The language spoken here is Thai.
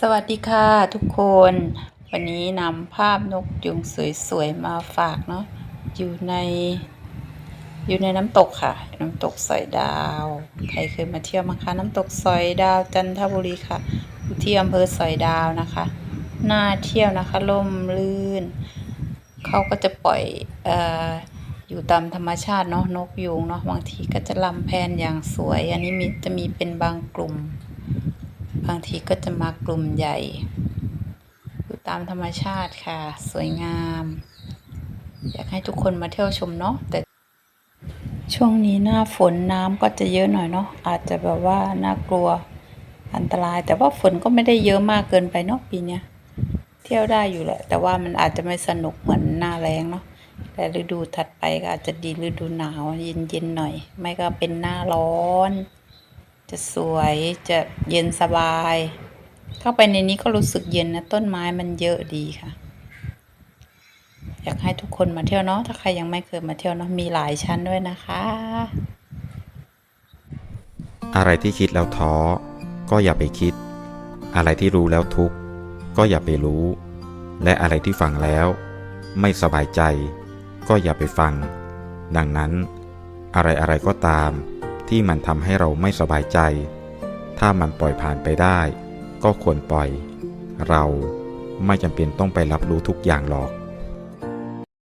สวัสดีค่ะทุกคน วันนี้นำภาพนกยุงสวยๆมาฝากเนาะอยู่ใน อยู่ในน้ำตกค่ะ น้ำตกสอยดาว ใครเคยมาเที่ยวมั้งคะน้ำตกสอยดาวจันทบุรีค่ะที่อำเภอสอยดาวนะคะน่าเที่ยวนะคะล่มลื่น เขาก็จะปล่อยเอ่ออยู่ตามธรรมชาติเนาะนกยุงเนาะบางทีก็จะลำแพนอย่างสวย อันนี้มีจะมีเป็นบางกลุ่ม บางทีก็จะมากลุ่มใหญ่อยู่ตามธรรมชาติค่ะ สวยงาม อยากให้ทุกคนมาเที่ยวชมเนาะแต่ช่วงนี้หน้าฝนน้ำก็จะเยอะหน่อยเนาะอาจจะแบบว่าน่ากลัวอันตราย แต่ว่าฝนก็ไม่ได้เยอะมากเกินไปเนาะปีเนี้ยเที่ยวได้อยู่แหละ แต่ว่ามันอาจจะไม่สนุกเหมือนหน้าแรงเนาะแต่ฤดูถัดไปก็อาจจะดีฤดูหนาวเย็นๆหน่อย ไม่ก็เป็นหน้าร้อน จะสวยจะเย็นสบาย เข้าไปในนี้ก็รู้สึกเย็นนะ ต้นไม้มันเยอะดีค่ะ อยากให้ทุกคนมาเที่ยวเนาะถ้าใครยังไม่เคยมาเที่ยวเนาะมีหลายชั้นด้วยนะคะ อะไรที่คิดแล้วท้อ ก็อย่าไปคิด อะไรที่รู้แล้วทุกข์ก็อย่าไปรู้ และอะไรที่ฟังแล้ว ไม่สบายใจ ก็อย่าไปฟัง ดังนั้น อะไรอะไรก็ตาม ที่มันทำให้เราไม่สบายใจ ถ้ามันปล่อยผ่านไปได้ ก็ควรปล่อย เราไม่จำเป็นต้องไปรับรู้ทุกอย่างหรอก